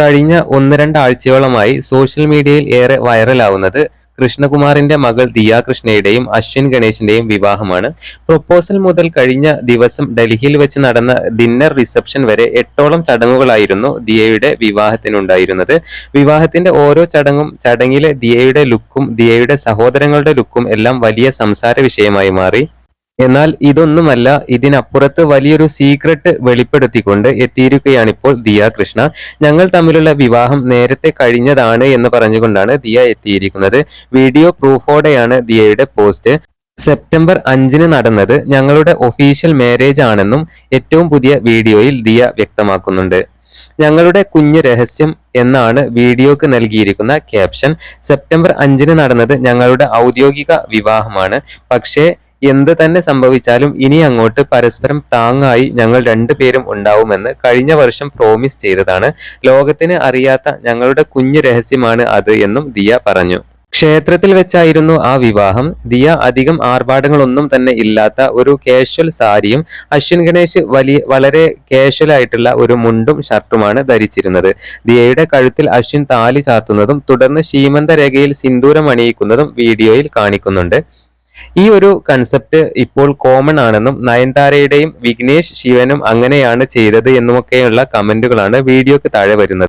കഴിഞ്ഞ ഒന്ന് രണ്ടാഴ്ചയോളമായി സോഷ്യൽ മീഡിയയിൽ ഏറെ വൈറലാവുന്നത് കൃഷ്ണകുമാറിന്റെ മകൾ ദിയ കൃഷ്ണയുടെയും അശ്വിൻ ഗണേശിന്റെയും വിവാഹമാണ്. പ്രൊപ്പോസൽ മുതൽ കഴിഞ്ഞ ദിവസം ഡൽഹിയിൽ വെച്ച് നടന്ന ഡിന്നർ റിസപ്ഷൻ വരെ എട്ടോളം ചടങ്ങുകളായിരുന്നു ദിയയുടെ വിവാഹത്തിനുണ്ടായിരുന്നത്. വിവാഹത്തിന്റെ ഓരോ ചടങ്ങും ചടങ്ങിലെ ദിയയുടെ ലുക്കും ദിയയുടെ സഹോദരങ്ങളുടെ ലുക്കും എല്ലാം വലിയ സംസാര വിഷയമായി മാറി. എന്നാൽ ഇതൊന്നുമല്ല ഇതിനപ്പുറത്ത് വലിയൊരു സീക്രട്ട് വെളിപ്പെടുത്തിക്കൊണ്ട് എത്തിയിരിക്കുകയാണിപ്പോൾ ദിയ കൃഷ്ണ. ഞങ്ങൾ തമ്മിലുള്ള വിവാഹം നേരത്തെ കഴിഞ്ഞതാണ് എന്ന് പറഞ്ഞുകൊണ്ടാണ് ദിയ എത്തിയിരിക്കുന്നത്. വീഡിയോ പ്രൂഫോടെയാണ് ദിയയുടെ പോസ്റ്റ്. സെപ്റ്റംബർ അഞ്ചിന് നടന്നത് ഞങ്ങളുടെ ഒഫീഷ്യൽ മാരേജ് ആണെന്നും ഏറ്റവും പുതിയ വീഡിയോയിൽ ദിയ വ്യക്തമാക്കുന്നുണ്ട്. ഞങ്ങളുടെ കുഞ്ഞ് രഹസ്യം എന്നാണ് വീഡിയോക്ക് നൽകിയിരിക്കുന്ന ക്യാപ്ഷൻ സെപ്റ്റംബർ അഞ്ചിന് നടന്നത് ഞങ്ങളുടെ ഔദ്യോഗിക വിവാഹമാണ്. പക്ഷേ എന്ത് തന്നെ സംഭവിച്ചാലും ഇനി അങ്ങോട്ട് പരസ്പരം താങ്ങായി ഞങ്ങൾ രണ്ടുപേരും ഉണ്ടാവുമെന്ന് കഴിഞ്ഞ വർഷം പ്രോമിസ് ചെയ്തതാണ്. ലോകത്തിന് അറിയാത്ത ഞങ്ങളുടെ കുഞ്ഞു രഹസ്യമാണ് അത് എന്നും ദിയ പറഞ്ഞു. ക്ഷേത്രത്തിൽ വെച്ചായിരുന്നു ആ വിവാഹം. ദിയ അധികം ആർഭാടങ്ങളൊന്നും തന്നെ ഇല്ലാത്ത ഒരു കാഷ്വൽ സാരിയും അശ്വിൻ ഗണേഷ് വലിയ വളരെ കാഷ്വൽ ആയിട്ടുള്ള ഒരു മുണ്ടും ഷർട്ടുമാണ് ധരിച്ചിരുന്നത്. ദിയയുടെ കഴുത്തിൽ അശ്വിൻ താലി ചാർത്തുന്നതും തുടർന്ന് ശീമന്ത രേഖയിൽ സിന്ദൂരം അണിയിക്കുന്നതും വീഡിയോയിൽ കാണിക്കുന്നുണ്ട്. ഈ ഒരു കൺസെപ്റ്റ് ഇപ്പോൾ കോമൺ ആണെന്നും നയൻതാരയുടെയും വിഘ്നേഷ് ശിവനും അങ്ങനെയാണ് ചെയ്തത് എന്നുമൊക്കെയുള്ള കമന്റുകളാണ് വീഡിയോക്ക് താഴെ വരുന്നത്.